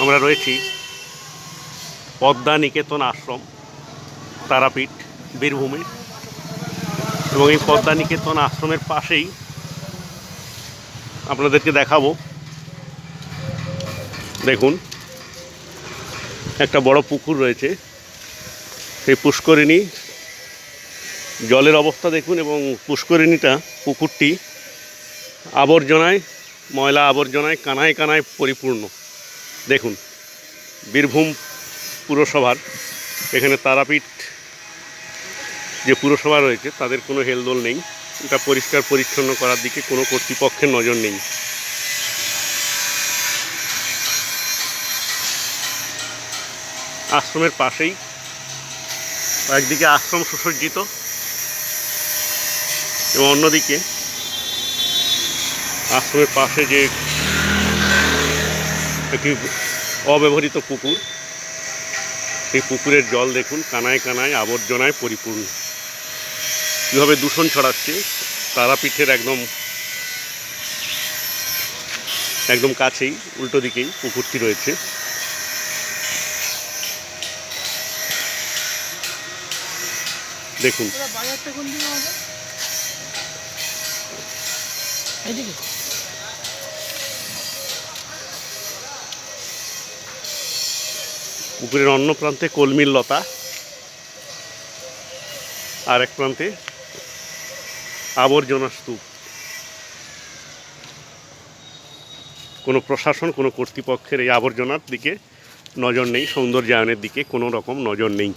আমরা রয়েছি পদ্মা নিকেতন আশ্রম, তারাপীঠ, বীরভূমে। এবং এই পদ্মা নিকেতন আশ্রমের পাশেই আপনাদেরকে দেখাবো। দেখুন, একটা বড় পুকুর রয়েছে। সেই পুষ্করিণী, জলের অবস্থা দেখুন এবং পুষ্করিণীটা, পুকুরটি আবর্জনায়, ময়লা আবর্জনায় কানায় কানায় পরিপূর্ণ। দেখুন, বীরভূম পুরসভার এখানে তারাপীঠ যে পুরসভা রয়েছে, তাদের কোনো হেলদোল নেই। এটা পরিষ্কার পরিচ্ছন্ন করার দিকে কোনো কর্তৃপক্ষের নজর নেই। আশ্রমের পাশেই একদিকে আশ্রম সুসজ্জিত এবং অন্যদিকে আশ্রমের পাশে যে একটি অব্যবহৃত পুকুর। সেই পুকুরের জল দেখুন, কানায় কানায় আবর্জনায় পরিপূর্ণ। কীভাবে দূষণ ছড়াচ্ছে, তারাপীঠের একদম একদম কাছেই, উল্টো দিকেই পুকুরটি রয়েছে। দেখুন। পুকুরের অন্য প্রান্তে কলমির লতা। আর এক প্রান্তে আবর্জনা স্তূপ। কোনো প্রশাসন, কোনো কর্তৃপক্ষের এই আবর্জনার দিকে নজর নেই, সৌন্দর্যায়নের দিকে কোনো রকম নজর নেই।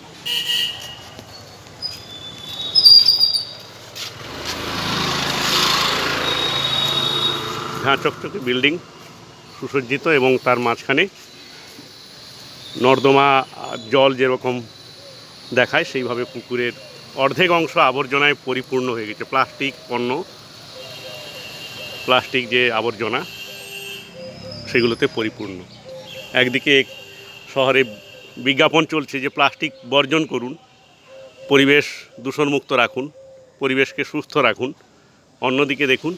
ঝাঁ চকচকে বিল্ডিং সুসজ্জিত এবং তার মাঝখানে নর্দমা জল যেরকম দেখায়, সেইভাবে পুকুরের অর্ধেক অংশ আবর্জনায় পরিপূর্ণ হয়ে গেছে। প্লাস্টিক পণ্য, প্লাস্টিক যে আবর্জনা, সেগুলোতে পরিপূর্ণ। একদিকে শহরে বিজ্ঞাপন চলছে যে প্লাস্টিক বর্জন করুন, পরিবেশ দূষণমুক্ত রাখুন, পরিবেশকে সুস্থ রাখুন। অন্যদিকে দেখুন,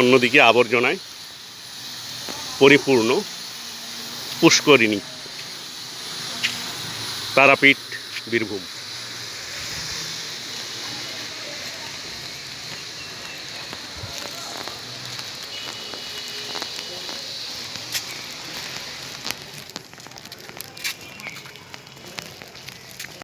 অন্যদিকে আবর্জনায় পরিপূর্ণ পুষ্করিণী তারাপীঠ বীরভূম।